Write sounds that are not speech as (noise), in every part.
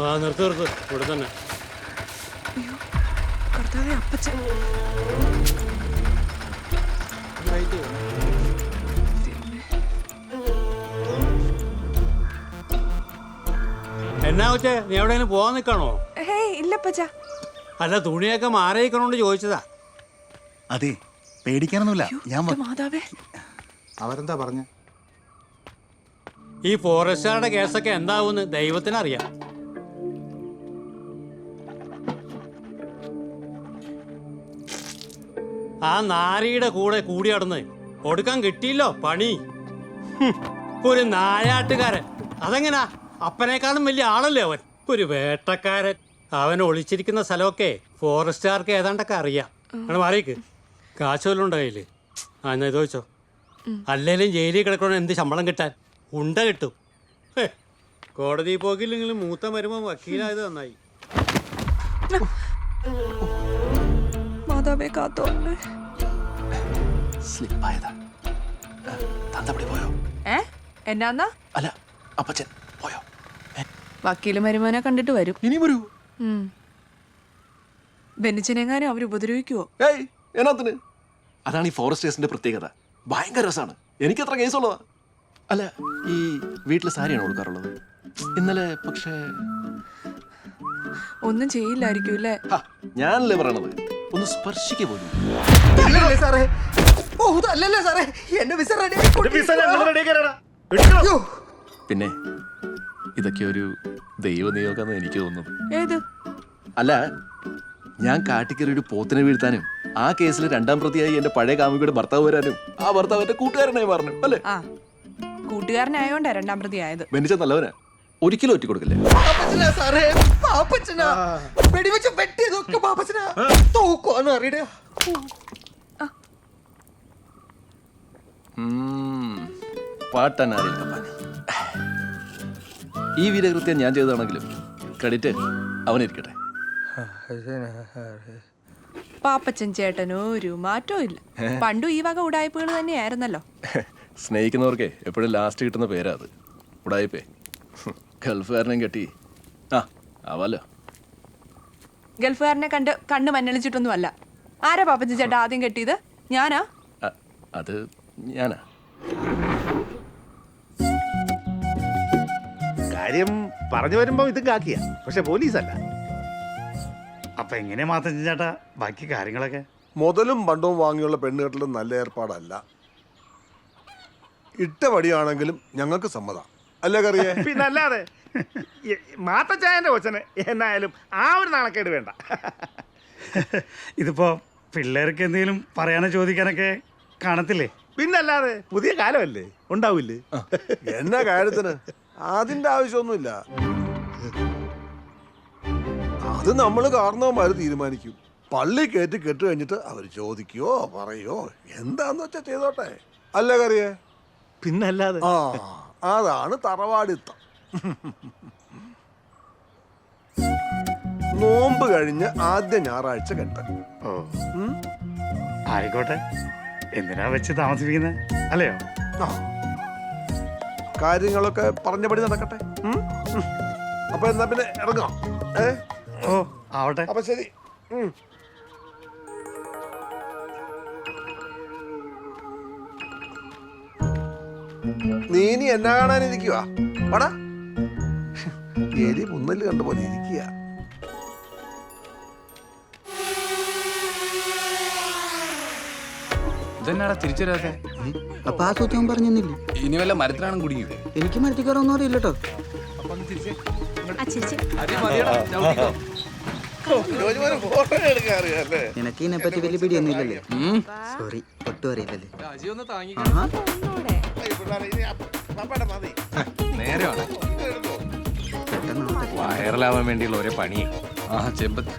ആ നിർത്ത് നിർത്ത്. ഇവിടെ തന്നെ. കർത്താവെ എന്നാ വെച്ചേ നീ എവിടെയെങ്കിലും പോവാൻ നിൽക്കണോ? ഹേയ് ഇല്ല അപ്പച്ച. അല്ല തുണിയൊക്കെ മാറിയിക്കണോണ്ട് ചോദിച്ചതാ. അതെ പേടിക്കാനൊന്നുമില്ല. ഞാൻ വ- മാതാവേ. അവരെന്താ പറഞ്ഞ? ഈ ഫോറസ്റ്റുകാരുടെ കേസൊക്കെ എന്താവുമെന്ന് ദൈവത്തിനറിയാം. ആ നാരിയുടെ കൂടെ കൂടി നടന്ന് കൊടുക്കാൻ കിട്ടിയില്ലോ പണി. ഒരു നായാട്ടുകാരൻ. അതെങ്ങനാ? അപ്പനേക്കാളും വലിയ ആളല്ലേ അവൻ? ഒരു വേട്ടക്കാരൻ. അവൻ ഒളിച്ചിരിക്കുന്ന സ്ഥലമൊക്കെ ഫോറസ്റ്റുകാർക്ക് ഏതാണ്ടൊക്കെ അറിയാം. അങ്ങനെ മാറിയേക്ക്. കാശ് വല്ലതും ഉണ്ടോ കയ്യിൽ? ആ എന്നാ ഇത് വെച്ചോ അല്ലേലും ജയിലിൽ കിടക്കണം എന്ത് ശമ്പളം കിട്ടാൻ? ഉണ്ട കിട്ടും. കോടതി പോക്കില്ലെങ്കിലും മൂത്ത മരുമ വക്കീലായത് നന്നായി. മാതാവേ കാത്തോളേ സ്ലിപ്പായതാ. തന്തപ്പടി പോയോ? ഏ? എന്നാന്നാ? അല്ല അപ്പച്ചൻ പോയോ? വക്കീൽ മരുമോനെ കണ്ടിട്ട് വരും. ഇനി വരൂ. ബെന്നിച്ചനെങ്ങാനും അവർ ഉപദ്രവിക്കുവോ? ഏയ് എന്നാത്തിന്? അതാണ് ഈ ഫോറസ്റ്റേഴ്സിന്റെ പ്രത്യേകത. ഭയങ്കര രസമാണ്. എനിക്ക് കേസ് കേസുള്ളതാ അല്ല ഈ വീട്ടിലെ സാരിയാണ് കൊടുക്കാറുള്ളത്? ഇന്നലെ പക്ഷേ ഒന്നും ചെയ്യില്ലായിരിക്കും അല്ലേ? ഞാനല്ലേ പറയണത്? ഒന്ന് സ്പർശിക്ക പോലും. അല്ലല്ലേ സാറേ? ഓ അല്ലല്ലേ സാറേ? എന്റെ വിസ റെഡി പിന്നെ ഇതൊക്കെ ഒരു ദൈവനിയോഗമെന്ന് എനിക്ക് തോന്നുന്നു. ഏത്? അല്ല ഞാൻ കാട്ടിക്കറി ഒരു പോത്തിനെ വീഴ്ത്താനും ആ കേസിൽ രണ്ടാം പ്രതിയായി എന്റെ പഴയ കാമുകിയുടെ ഭർത്താവ് വരാനും ആ ഭർത്താവ് എന്റെ കൂട്ടുകാരനായി മാറണം അല്ലേ? കൂട്ടുകാരനായോണ്ടാ രണ്ടാം പ്രതി ആയത് ബെന്നിച്ച നല്ലവനാ. ഒരിക്കലും ഒറ്റ കൊടുക്കില്ലേ? പാപ്പച്ചനാ സാറേ പാപ്പച്ചനാ. വെടിവെച്ച് വെട്ടിയതൊക്കെ പാപ്പച്ചനാ. തോക്കുവാന്ന് അറിയട. ഈ വീരകൃത്യം ഞാൻ ചെയ്തതാണെങ്കിലും ക്രെഡിറ്റ് അവനിരിക്കട്ടെ. പാപ്പച്ചൻ ചേട്ടനോ ഒരു മാറ്റവും ഇല്ല. പണ്ടും ഈ വക ഉടായ്പകൾ തന്നെയായിരുന്നല്ലോ. സ്നേഹിക്കുന്നവർക്കേ എപ്പോഴും ലാസ്റ്റ് കിട്ടുന്ന പേരാ അത്. ഉടായിപ്പേ ഗൾഫുകാരനെയും കെട്ടി. ആ. ആവാലോ. ഗൾഫുകാരനെ കണ്ട് കണ്ണ് മഞ്ഞളിച്ചിട്ടൊന്നും അല്ല ആരാ പാപ്പജി ചേട്ടാ ആദ്യം കെട്ടിയത്? ഞാനാ? അ, അത് ഞാനാ. കാര്യം പറഞ്ഞു വരുമ്പോ ഇത് കാക്കിയ. പക്ഷെ പോലീസല്ല. അപ്പൊ എങ്ങനെ മാത്രം ചേട്ടാ? ബാക്കി കാര്യങ്ങളൊക്കെ? മുതലും പണ്ടവും വാങ്ങിയുള്ള പെണ്ണുകെട്ടലും നല്ല ഏർപ്പാടല്ല. ഇട്ട വടിയാണെങ്കിലും ഞങ്ങൾക്ക് സമ്മതം. അല്ലേ കറിയേ. പിന്നല്ലാതെ മാത്തച്ചായന്റെ കൊച്ചന് എന്നായാലും ആ ഒരു നാണക്കേട് വേണ്ട. ഇതിപ്പോ പിള്ളേർക്ക് എന്തെങ്കിലും പറയാനോ ചോദിക്കാനൊക്കെ കാണത്തില്ലേ? പിന്നല്ലാതെ പുതിയ കാലമല്ലേ? ഉണ്ടാവില്ലേ? എന്നാ കാര്യത്തിന്? അതിന്റെ ആവശ്യമൊന്നുമില്ല. അത് നമ്മൾ കാരണവന്മാര് തീരുമാനിക്കും. പള്ളി കയറ്റി കെട്ട് കഴിഞ്ഞിട്ട് അവർ ചോദിക്കുകയോ പറയോ? എന്താന്ന് വെച്ചാ ചെയ്തോട്ടെ. അല്ലേ കറിയേ. പിന്നല്ലാതെ ആ. അതാണ് തറവാടിത്തം. നോമ്പ് കഴിഞ്ഞ് ആദ്യ ഞായറാഴ്ച കെട്ട ആയിക്കോട്ടെ. എന്തിനാ വെച്ച് താമസിപ്പിക്കുന്നത് അല്ലയോ? കാര്യങ്ങളൊക്കെ പറഞ്ഞപടി നടക്കട്ടെ. അപ്പൊ എന്നാ പിന്നെ ഇറങ്ങാം. ഏ? ഓ ആവട്ടെ. അപ്പൊ ശരി. നീ ഇനി എന്നാ കാണാനിരിക്കുവാ. പടാ എലി മുന്നൽ കണ്ടുപോലെ ഇരിക്കുക ഇതെന്നാടാ തിരിച്ചു വരാത്തെ അപ്പൊ ആ സൂത്രം പറഞ്ഞില്ലേ ഇനി വല്ല മരത്തിലാണ് കുടുങ്ങിയത് എനിക്ക് മരത്തിക്കാരൊന്നും അറിയില്ല കേട്ടോ നിനക്ക് ഇതിനെ പറ്റി വലിയ പിടിയൊന്നും ഇല്ലല്ലേ സോറി ഒട്ടും അറിയില്ലല്ലേ? ആവട്ടെ. വൈറലാവാൻ വേണ്ടിയുള്ള ഒരേ പണി. ആ ചെമ്പത്ത്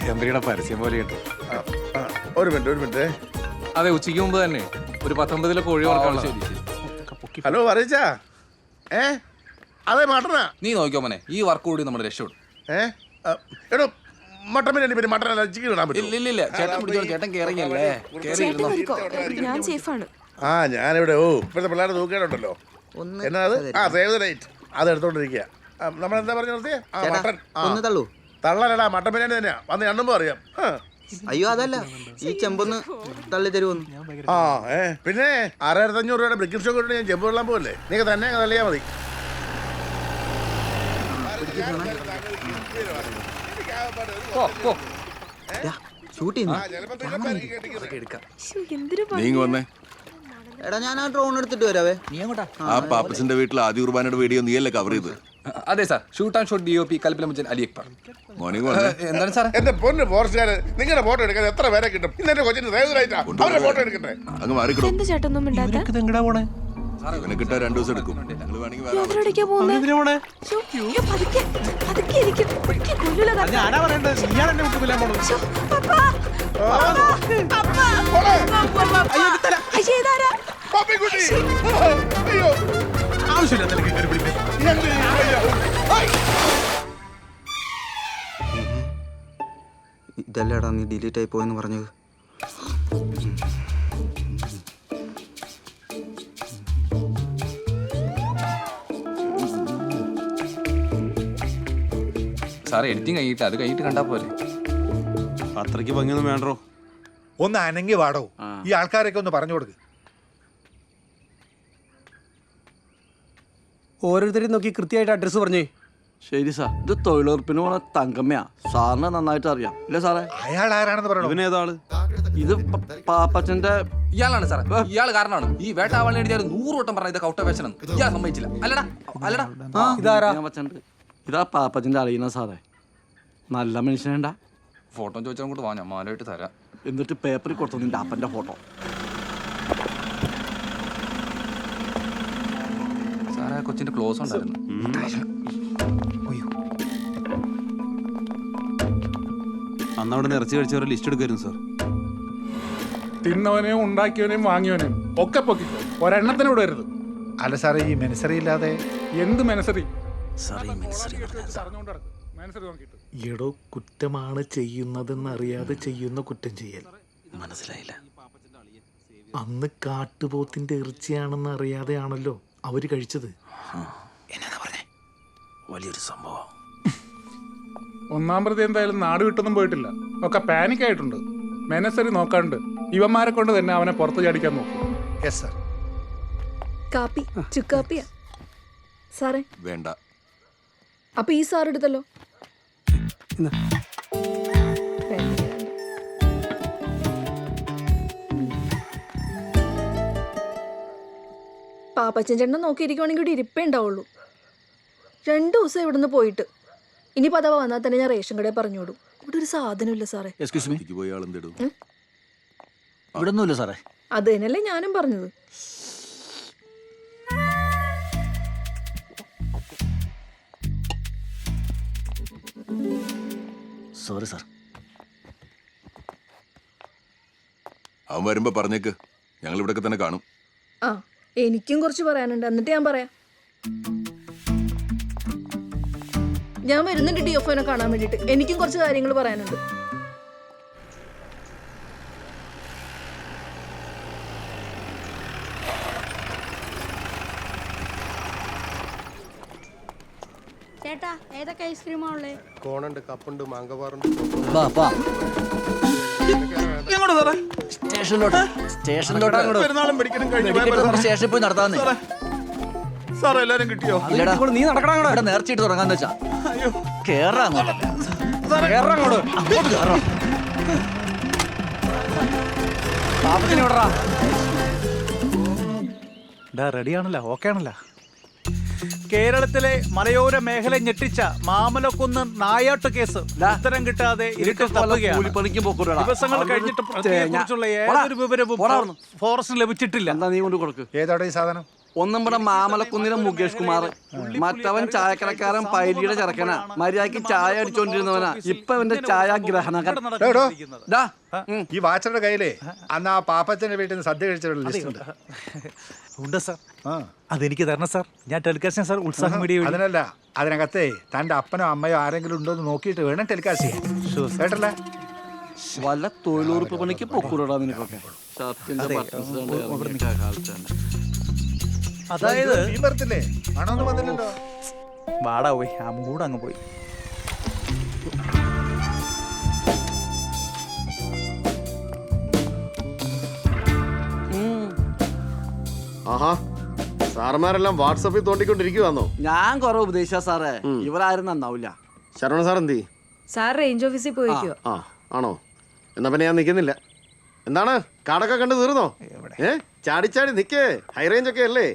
ചെമ്പരിയുടെ പരസ്യം പോലെയുണ്ട് ഒരു മിനിറ്റ് ഒരു മിനിറ്റ്. അതെ ഉച്ചയ്ക്ക് മുമ്പ് തന്നെ. ഒരു പത്തൊമ്പതിലെ കോഴി വളർത്താനുള്ള ഹലോ പറയച്ചാ ഏ? അതെ മട്ടനാ? നീ നോക്കിയോ മോനെ? ഈ വർക്ക് കൂടി നമ്മുടെ രക്ഷപ്പെടും. ഏ? എടോ മട്ടൻ ബിരിയാണി പിന്നെ മട്ടൻ അല്ല ചിക്കൻ ഇടാൻ പറ്റുമോ? ഇല്ല ഇല്ല ചേട്ടൻ പിടിച്ചോ ചേട്ടൻ കേറിയല്ലേ കേറി ഇരുന്നോ ഞാൻ സേഫാണ്. ആ ഞാനിവിടെ ഓ ഇപ്പോഴത്തെ പിള്ളേരെ തൂക്കേണ്ടല്ലോ ഒന്ന് എന്നാ അത്? ആ സേവ് ദ ഡേറ്റ്. അത് എടുത്തോണ്ടിരിക്കുക നമ്മളെന്താ പറഞ്ഞു നിർത്തി ആ ചേട്ടാ മട്ടൻ. ആ. ഒന്ന് തള്ളൂ. തള്ളലടാ മട്ടൻ ബിരിയാണി തന്നെയാ. വന്ന് എണ്ണുമ്പോ അറിയാം ആ. അയ്യോ അതല്ല. ഈ ചെമ്പൊന്ന് തള്ളി തരുമോന്ന് ആ ഏ പിന്നെ ആറായിരത്തി അഞ്ഞൂറ് രൂപയുടെ ബ്രിക്കിംഗ് ഷോ കിട്ടി ഞാൻ ചെമ്പ് കൊള്ളാൻ പോകല്ലേ നീക്ക് തന്നെ അങ്ങ് തള്ളിയാ മതി. ഷൂട്ട് ചെയ്യുന്നു. നീങ്ങ വന്നേ. എടാ ഞാൻ ആ ഡ്രോൺ എടുത്തിട്ട് വരാവേ. നീ അങ്ങോട്ടാ ആ പാപ്പസിന്റെ വീട്ടിൽ ആദ്യ കുർബാനയുടെ വീഡിയോ നീയല്ലേ കവർ ചെയ്ത് അതെ sir. Shoot and shot D O P കൽപ്പിലമുച്ചൻ Ali Akbar. Morning വന്നേ എന്താണ് സാർ എന്റെ പൊന്ന് ഫോറസ്റ്റുകാര് നിങ്ങളുടെ ഫോട്ടോ എടുക്കാൻ എത്ര പേരെ കിട്ടും? ഇന്നെ കൊച്ചിന് അവരുടെ ഫോട്ടോ എടുക്കട്ടെ? അങ്ങ് മാറിക്കിടും. എന്താ ചേട്ടൊന്നും മിണ്ടാത്ത? എങ്ങടാ പോണേ? ഇവനെ കിട്ടാൻ രണ്ടു ദിവസം എടുക്കും. നിങ്ങൾ വേണമെങ്കിൽ വേറെ ആളെ എവിടേക്കാ പോകുന്നത് എന്തിനാ പോണേ? ശ്ശോ, അയ്യോ, പതുക്കെ, പതുക്കെ ഇരിക്കും. എനിക്ക് കൊല്ലൂല താത്ത. ഞാനാ പറയണ്ടത് എന്നെ വിട്ടുകൊല്ലാൻ പോണത് ശ്ശോ, പപ്പാ, പപ്പാ, പപ്പാ. അയ്യോ, ഇതാരാ? പപ്പിക്കുട്ടി അയ്യോ. ആവശ്യമില്ല നിനക്ക് കയറി പിടിക്കാൻ എന്ത് ഈ പയ്യൻ? ഐ! ഇതല്ലേടാ നീ ഡിലീറ്റ് ആയി പോയെന്ന് പറഞ്ഞത്. സാർ എഡിറ്റിംഗ് കഴിഞ്ഞിട്ട് അത് കഴിഞ്ഞിട്ട് കണ്ടാ പോലെ അത്രയ്ക്ക് ഭംഗിയൊന്നും വേണ്ടോ ഒന്ന് അനങ്ങി വാടോ. ഈ ആൾക്കാരൊക്കെ ഒന്ന് പറഞ്ഞു കൊടുക്ക്. ഓരോരുത്തരെയും നോക്കി കൃത്യമായിട്ട് അഡ്രസ്സ് പറഞ്ഞേ. ശരി സാർ. ഇത് തൊഴിലുറപ്പിന് പോണ തങ്കമ്മയാ. സാറിന് നന്നായിട്ട് അറിയാം. ഇല്ല സാറേ? അയാൾ ആരാണെന്ന് പറഞ്ഞു ഇവനേതാൾ ഇത് പ- പാപ്പച്ചന്റെ ഇയാളാണ് സാറേ. ഇയാൾ കാരണമാണ്. ഈ വേട്ടാവാളിനെ എഴുതിയാൽ നൂറ് വട്ടം പറഞ്ഞ ഇത് കൗട്ട വേഷനം ഇയാൾ സമ്മതിച്ചില്ല. അല്ലടാ അല്ലടാ. ഇതാരാ? പാപ്പച്ചന്റെ ഇതാ പാപ്പച്ചന്റെ അറിയുന്ന സാറേ. നല്ല മനുഷ്യനേണ്ട ഫോട്ടോ ചോദിച്ചാൽ അങ്ങോട്ട് വാ ഞാൻ മാലയിട്ട് തരാം. എന്നിട്ട് പേപ്പറിൽ കൊടുത്തു നിന്റെ അപ്പന്റെ ഫോട്ടോ സാറേ ആ കൊച്ചിന്റെ ക്ലോസ് ഉണ്ടായിരുന്നു. അന്ന് അവിടെ ഇറച്ചി കഴിച്ചവരെ ലിസ്റ്റ് എടുക്കായിരുന്നു സാർ തിന്നവനെയും ഉണ്ടാക്കിയവനെയും വാങ്ങിയവനെയും ഒക്കെ പൊക്കിക്കോ ഒരെണ്ണത്തിന് വിടരുത് അല്ല സാറേ ഈ മെനസറി ഇല്ലാതെ എന്ത് മെനസറി എടോ കുറ്റമാണ് ചെയ്യുന്നതെന്നറിയാതെ ചെയ്യുന്ന കുറ്റം ചെയ്യൽ. മനസ്സിലായില്ല. അന്ന് കാട്ടുപോത്തിന്റെ ഇറച്ചിയാണെന്ന് അറിയാതെയാണല്ലോ അവർ കഴിച്ചത്. വലിയൊരു സംഭവം. ഒന്നാം പ്രതി എന്തായാലും നാട് വിട്ടൊന്നും പോയിട്ടില്ല. ഒക്കെ പാനിക് ആയിട്ടുണ്ട്. മെനസറി നോക്കാണ്ട്. ഇവന്മാരെ കൊണ്ട് തന്നെ അവനെ പുറത്തു ചാടിക്കാൻ നോക്കും. യെസ് സാർ കാപ്പി ചുക്കാപ്പിയാ സാറേ. വേണ്ട. അപ്പൊ ഈ സാർ എടുത്തല്ലോ. പാപ്പച്ചൻ ചേട്ടനെ നോക്കിയിരിക്കുവാണെങ്കിൽ ഇവിടെ ഇരിപ്പേ ഉണ്ടാവുള്ളൂ. രണ്ട് ദിവസം ഇവിടുന്ന് പോയിട്ട്. ഇനി പതവ വന്നാൽ തന്നെ ഞാൻ റേഷൻ കടയിൽ പറഞ്ഞോടും ഇവിടെ ഒരു സാധനമില്ല സാറേ. എക്സ്ക്യൂസ് മീ എനിക്ക് പോയി ആളെന്തിടും? ഇവിടെ ഒന്നുമില്ല സാറേ. അത് തന്നെയല്ലേ ഞാനും പറഞ്ഞത്. സോറി സാർ അവൻ വരുമ്പോ പറഞ്ഞേക്ക്. ഞങ്ങൾ ഇവിടെ തന്നെ കാണും. ആ. എനിക്കും കുറച്ച് പറയാനുണ്ട്. എന്നിട്ട് ഞാൻ പറയാം. ഞാൻ വരുന്നുണ്ട് ഡി എഫ് കാണാൻ വേണ്ടിയിട്ട്. എനിക്കും കുറച്ച് കാര്യങ്ങൾ പറയാനുണ്ട്. ചേട്ടാ ഏതൊക്കെ ഐസ്ക്രീമാ ഉള്ളേ? കോണുണ്ട് കപ്പുണ്ട് മാങ്കവാറുണ്ട് വാ വാ. സ്റ്റേഷനിലോട്ട്. സ്റ്റേഷനിലോട്ട്. പെരുന്നാളും പിടിക്കണം കഴിഞ്ഞു വെടിക്കെട്ട് നമുക്ക് സ്റ്റേഷനിൽ പോയി നടത്താന്ന് സാറേ എല്ലാരും കിട്ടിയോ? ഇല്ലടാ നീ നടക്കണം ഇവിടെ നേർച്ചയിട്ട് തുടങ്ങാന്ന് വെച്ചാ. കേറാ അങ്ങോട്ട്. കേറാ അങ്ങോട്ട്. അങ്ങോട്ട് കേറാ. പാപ്പത്തിന് വിടറാ റെഡിയാണല്ലോ. ഓക്കെ ആണല്ലോ കേരളത്തിലെ മലയോര മേഖല ഞെട്ടിച്ച മാമലക്കുന്ന് നായാട്ട് കേസ് ഉത്തരം കിട്ടാതെ ഇരുട്ടിൽ തപ്പുകയാണ് ദിവസങ്ങൾ കഴിഞ്ഞിട്ട് ഏതൊരു വിവരവും ഫോറസ്റ്റിന് ലഭിച്ചിട്ടില്ല. എന്താ നീ കൊണ്ട് കൊടുക്കും? ഏതാണ് ഈ സാധനം? ഒന്നും നമ്മുടെ മാമലക്കുന്നിലെ മുകേഷ് കുമാർ മറ്റവൻ ചായക്കടക്കാരൻ പൈലിയുടെ ചെറുക്കനാ മര്യാദയ്ക്ക് ചായ അടിച്ചോണ്ടിരുന്നവനാ ഇപ്പൊ അവന്റെ ചായ ഗ്രഹണകൻ എടോ, ഈ വാച്ചറുടെ കയ്യിലേ അന്ന് ആ പാപ്പച്ചന്റെ വീട്ടിൽ നിന്ന് സദ്യ കഴിച്ചവരുടെ ലിസ്റ്റ് ഉണ്ട് ഉണ്ട് സാർ അതെനിക്ക് തരണം സാർ ഞാൻ ടെലികാസ്റ്റ് സാർ ഉത്സാഹം മീഡിയ വഴി അതിനല്ല അതിനകത്തെ തന്റെ അപ്പനോ അമ്മയോ ആരെങ്കിലും ഉണ്ടോ എന്ന് നോക്കിയിട്ട് വേണം ടെലികാസ്റ്റ് ചെയ്യാൻ കേട്ടല്ലേ വല്ല തൊഴിലുറപ്പ് പണിക്ക് പൊക്കൂടാ നിനക്കൊക്കെ ഷർട്ടിന്റെ കണ്ട് ഇറങ്ങിയ. അതായത് വന്നില്ലല്ലോ. വാടാ പോയി. ആ മൂട് അങ്ങ് പോയി. ആഹാ. സാറന്മാരെല്ലാം വാട്സപ്പിൽ തോണ്ടിക്കൊണ്ടിരിക്കുവാന്നോ? ഞാൻ കുറെ ഉപദേശിച്ച സാറേ. ഇവരാരും നന്നാവില്ല ശരവണ സാർ എന്തി? സാർ റേഞ്ച് ഓഫീസിൽ പോയിക്കോ ആ ആണോ? എന്നാ പിന്നെ ഞാൻ നിൽക്കുന്നില്ല എന്താണ്? കാടൊക്കെ കണ്ടു തീർന്നോ? ഏ? ചാടിച്ചാടി നിക്കേ. ഹൈ റേഞ്ച് ഒക്കെ അല്ലേ?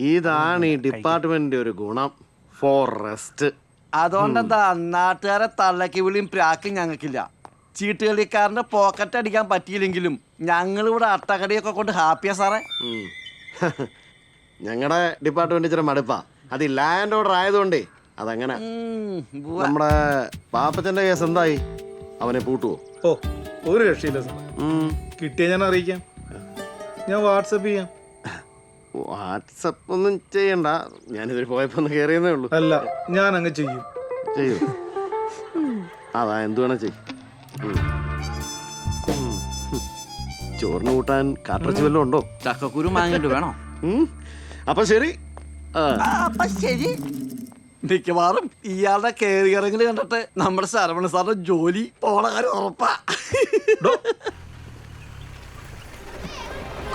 ഇതാണ് ഈ ഡിപ്പാർട്ട്മെന്റിന്റെ ഒരു ഗുണം. ഫോറസ്റ്റ്. അതുകൊണ്ടെന്താ? നാട്ടുകാരെ തള്ളക്കി വിളിയും പ്രാക്കും ഞങ്ങൾക്കില്ല. ചീട്ടുകളിക്കാരന്റെ പോക്കറ്റ് അടിക്കാൻ പറ്റിയില്ലെങ്കിലും ഞങ്ങൾ ഇവിടെ അട്ടകടിയൊക്കെ കൊണ്ട് ഹാപ്പിയാ സാറേ. ഞങ്ങളുടെ ഡിപ്പാർട്ട്മെന്റ് ഇച്ചിരി മടുപ്പാ. അത് ഈ ലാൻഡ് ഓർഡർ ആയതുകൊണ്ടേ അതങ്ങനെ. നമ്മുടെ പാപ്പച്ചന്റെ കേസ് എന്തായി? അവനെ പൂട്ടുവോ? ഓ ഒരു രക്ഷയില്ല സാർ കിട്ടിയ ഞാൻ അറിയിക്കാം. ഞാൻ വാട്സപ്പ് ചെയ്യാം. വാട്സപ്പ് ഒന്നും ചെയ്യണ്ട. ഞാനിതിൽ പോയപ്പോ ഒന്ന് കയറിയെന്നേ ഉള്ളൂ. അല്ല ഞാൻ അങ്ങ് ചെയ്യും. ചെയ്യൂ. അതാ എന്തു വേണം ചെയ്യും. ചോറിന് കൂട്ടാൻ കാട്ടിറച്ചി വല്ലതും ഉണ്ടോ? ചക്കക്കുരു മാങ്ങിട്ട് വേണോ? ഉം. അപ്പൊ ശരി. ആ. അപ്പൊ ശരി. മിക്കവാറും ഇയാളുടെ കയറി ഇറങ്ങൽ കണ്ടിട്ട് നമ്മുടെ ശരവണ സാറിന്റെ ജോലി പോണ കാര്യം ഉറപ്പാ.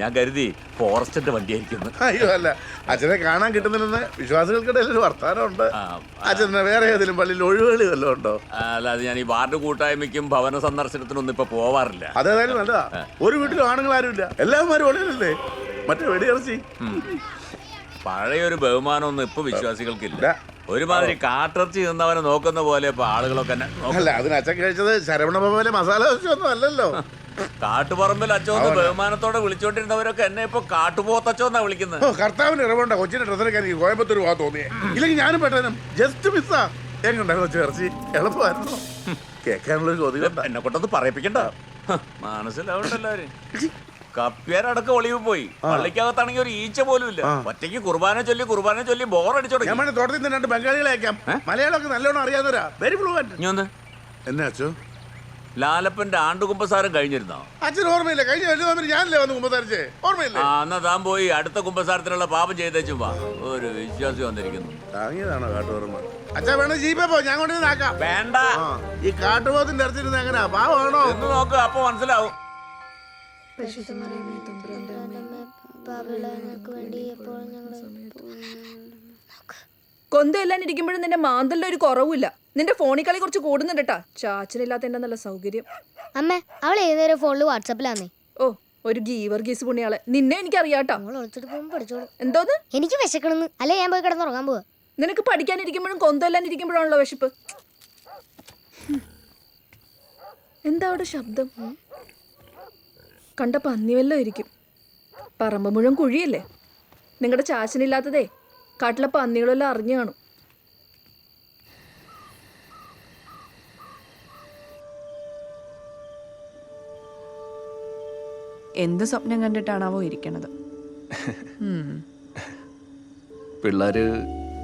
ഞാൻ കരുതി ഫോറസ്റ്റിന്റെ വണ്ടിയായിരിക്കുന്നു അയ്യോ അല്ല. അച്ഛനെ കാണാൻ കിട്ടുന്നില്ലെന്ന് വിശ്വാസികൾക്കിടയിൽ ഒരു വർത്താനമുണ്ട് അച്ഛനെ വേറെ ഏതെങ്കിലും പള്ളിയിൽ ഒഴിവുകളി വല്ലതും ഉണ്ടോ? അല്ലാതെ ഞാൻ ഈ വാർഡ് കൂട്ടായ്മയ്ക്കും ഭവന സന്ദർശനത്തിനൊന്നും ഇപ്പൊ പോവാറില്ല. അതേതായാലും നല്ലതാ. ഒരു വീട്ടിലും ആണുങ്ങൾ ആരുമില്ല. എല്ലാവരും ഒളിയിലല്ലേ മറ്റേ വെടിയിറച്ചി പഴയ ഒരു ബഹുമാനമൊന്നും ഇപ്പൊ വിശ്വാസികൾക്കില്ല. ഒരുമാതിരി കാട്ടിറച്ചി നിന്നവനെ നോക്കുന്ന പോലെ ഇപ്പൊ ആളുകളൊക്കെ അല്ല അതിന് അച്ഛൻ കഴിച്ചത് ശരവണ പോലെ മസാല ഒന്നും അല്ലല്ലോ. കാട്ടുപറമ്പിൽ അച്ചോന്ന് ബഹുമാനത്തോടെ വിളിച്ചോണ്ടിരുന്നവരൊക്കെ എന്നെ ഇപ്പൊ കാട്ടുപോത്തച്ചോന്നാ വിളിക്കുന്നത് കർത്താവിന് ഇറവുണ്ട കൊച്ചിന്റെ ഡ്രസ്സിനൊക്കെ എനിക്ക് കോയമ്പത്തൂർ പോകാൻ തോന്നിയേ. ഇല്ലെങ്കിൽ ഞാനും പെട്ടെന്ന് ജസ്റ്റ് മിസ്സാ എങ്ങുണ്ടായിരുന്നു ചേർച്ചി എളുപ്പമായിരുന്നു. കേൾക്കാനുള്ള ചോദ്യം എന്നെ കൊണ്ടൊന്ന് പറയിപ്പിക്കണ്ട. മനസ്സിലാവണ്ടല്ലാരും മനസ്സിലാവണ്ടല്ലോ കപ്പ്യാരടക്കം ഒളിവ് പോയി. പള്ളിക്കകത്താണെങ്കിൽ ഒരു ഈച്ച പോലും ഇല്ല. ഒറ്റയ്ക്ക് കുർബാന ചൊല്ലി കുർബാന ചൊല്ലി ബോർ ഞാൻ വേണേ തോട്ടത്തിൽ നിന്ന് രണ്ട് ബംഗാളികളെ അയക്കാം. മലയാളമൊക്കെ നല്ലോണം അറിയാവുന്നവരാ. വെരി ഒന്ന് എന്നാ അച്ഛോ ലാലപ്പന്റെ ആണ്ടുകുമ്പസാരം കഴിഞ്ഞിരുന്നോ? അച്ഛൻ ഓർമ്മയില്ല. കഴിഞ്ഞ വലിയ ഞാനല്ലേ വന്ന് കുമ്പസാരിച്ചേ? ഓർമ്മയില്ലേ? ആ എന്നാ താൻ പോയി അടുത്ത കുമ്പസാരത്തിനുള്ള പാപം ചെയ്തേച്ചും വാ. ഒരു വിശ്വാസി വന്നിരിക്കുന്നു. താങ്ങിയതാണോ കാട്ടുപോർമ്മ അച്ഛാ വേണേ ജീപ്പേ പോ. ഞാൻ കൊണ്ടുവന്ന് ആക്കാം വേണ്ട. ഈ കാട്ടുപോത്തിന്റെ ഇറച്ചിരുന്ന് എങ്ങനെയാ പാവമാണോ എന്ന് നോക്ക് അപ്പൊ മനസ്സിലാവും. കൊന്തയെല്ലാം ഇരിക്കുമ്പോഴും നിന്റെ മാന്തലിന്റെ ഒരു കുറവുമില്ല. നിന്റെ ഫോണിൽ കളി കുറച്ച് കൂടുന്നുണ്ട് കേട്ടാ ചാച്ചനില്ലാത്ത എന്റെ നല്ല സൗകര്യം. അമ്മ അവൾ ഏതൊരു ഫോണിൽ വാട്സാപ്പിലാന്നേ? ഓ ഒരു ഗീവർ ഗീസ് പുണ്യാളെ. നിന്നെ എനിക്ക് അറിയാട്ടോ പഠിച്ചോളൂ. എന്തോന്ന് എനിക്ക് വിശക്കണെന്ന്. അല്ലെ ഞാൻ പോയി കിടന്നുറങ്ങാൻ പോവാ. നിനക്ക് പഠിക്കാനിരിക്കുമ്പോഴും കൊന്തല്ലാനിരിക്കുമ്പോഴാണല്ലോ വിശപ്പ്. എന്താ അവിടെ ശബ്ദം? കണ്ട പന്നി വല്ലതും ഇരിക്കും. പറമ്പ് മുഴുവൻ കുഴിയല്ലേ? നിങ്ങളുടെ ചാച്ചനില്ലാത്തതേ കാട്ടിലെ പന്നികളെല്ലാം അറിഞ്ഞു കാണും. എന്ത് സ്വപ്നം കണ്ടിട്ടാണാവോ ഇരിക്കണത്? (laughs) പിള്ളേര്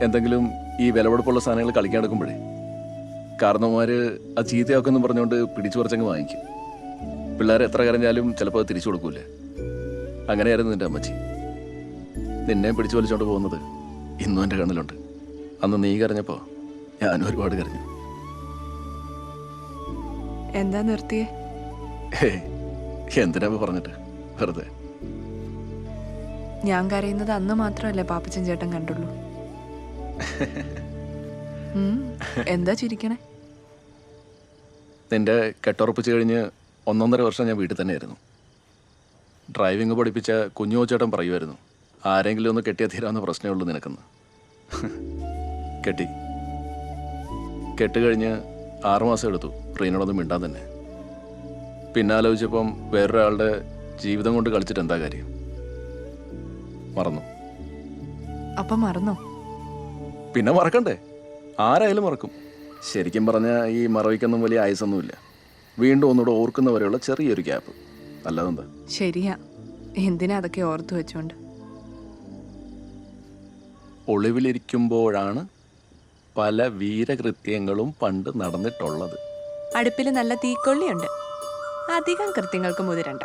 എന്തെങ്കിലും ഈ വിലപിടിപ്പുള്ള സാധനങ്ങൾ കളിക്കാൻ എടുക്കുമ്പോഴേ കാരണവന്മാര് ആ ചീത്തയാക്കുമെന്ന് പറഞ്ഞുകൊണ്ട് പിടിച്ചു കുറച്ചങ്ങ് വാങ്ങിക്കും. പിള്ളേർ എത്ര കരഞ്ഞാലും ചിലപ്പോൾ അത് തിരിച്ചു കൊടുക്കൂലേ. അങ്ങനെയായിരുന്നു നിന്റെ അമ്മച്ചി. നിന്നെ പിടിച്ചു വലിച്ചോണ്ട് പോകുന്നത് ഇന്നും എന്റെ കണ്ണിലുണ്ട്. അന്ന് നീ കരഞ്ഞപ്പോൾ ഞാൻ ഒരുപാട് കരഞ്ഞു. എന്താ നിർത്തിയേ? എന്തിനാ പറഞ്ഞിട്ട്? വെറുതെ. ഞാൻ കരയുന്നത് അന്ന് മാത്രമല്ലേ പാപ്പച്ചൻ ചേട്ടൻ കണ്ടുള്ളൂ. എന്താ ചിരിക്കണേ? നിന്റെ കെട്ടുറപ്പിച്ച് കഴിഞ്ഞ് ഒന്നൊന്നര വർഷം ഞാൻ വീട്ടിൽ തന്നെയായിരുന്നു. ഡ്രൈവിംഗ് പഠിപ്പിച്ച കുഞ്ഞു ചേട്ടൻ പറയുമായിരുന്നു ആരെങ്കിലും ഒന്ന് കെട്ടിയാൽ തീരാവുന്ന പ്രശ്നമേ ഉള്ളൂ നിനക്കെന്ന്. കെട്ടി. കെട്ട് കഴിഞ്ഞ് ആറുമാസം എടുത്തു റീനോടൊന്നും മിണ്ടാൻ തന്നെ. പിന്നെ ആലോചിച്ചപ്പം വേറൊരാളുടെ ജീവിതം കൊണ്ട് കളിച്ചിട്ട് എന്താ കാര്യം? മറന്നു. അപ്പൊ മറന്നു? പിന്നെ മറക്കണ്ടേ? ആരായാലും മറക്കും. ശരിക്കും പറഞ്ഞാൽ ഈ മറവിക്കൊന്നും വലിയ ആയുസൊന്നുമില്ല. വീണ്ടും ഒന്നുകൂടെ ഓർക്കുന്നവരെയുള്ള ചെറിയൊരു ഗ്യാപ്പ്. അല്ലാതെന്താ? ശരിയാ. എന്തിനാ അതൊക്കെ ഓർത്തു വെച്ചോണ്ട്? ഒളിവിലിരിക്കുമ്പോഴാണ് പല വീരകൃത്യങ്ങളും പണ്ട് നടന്നിട്ടുള്ളത്. അടുപ്പിൽ നല്ല തീക്കൊള്ളിയുണ്ട്. അധികം കൃത്യങ്ങൾക്ക് മുതിരണ്ട.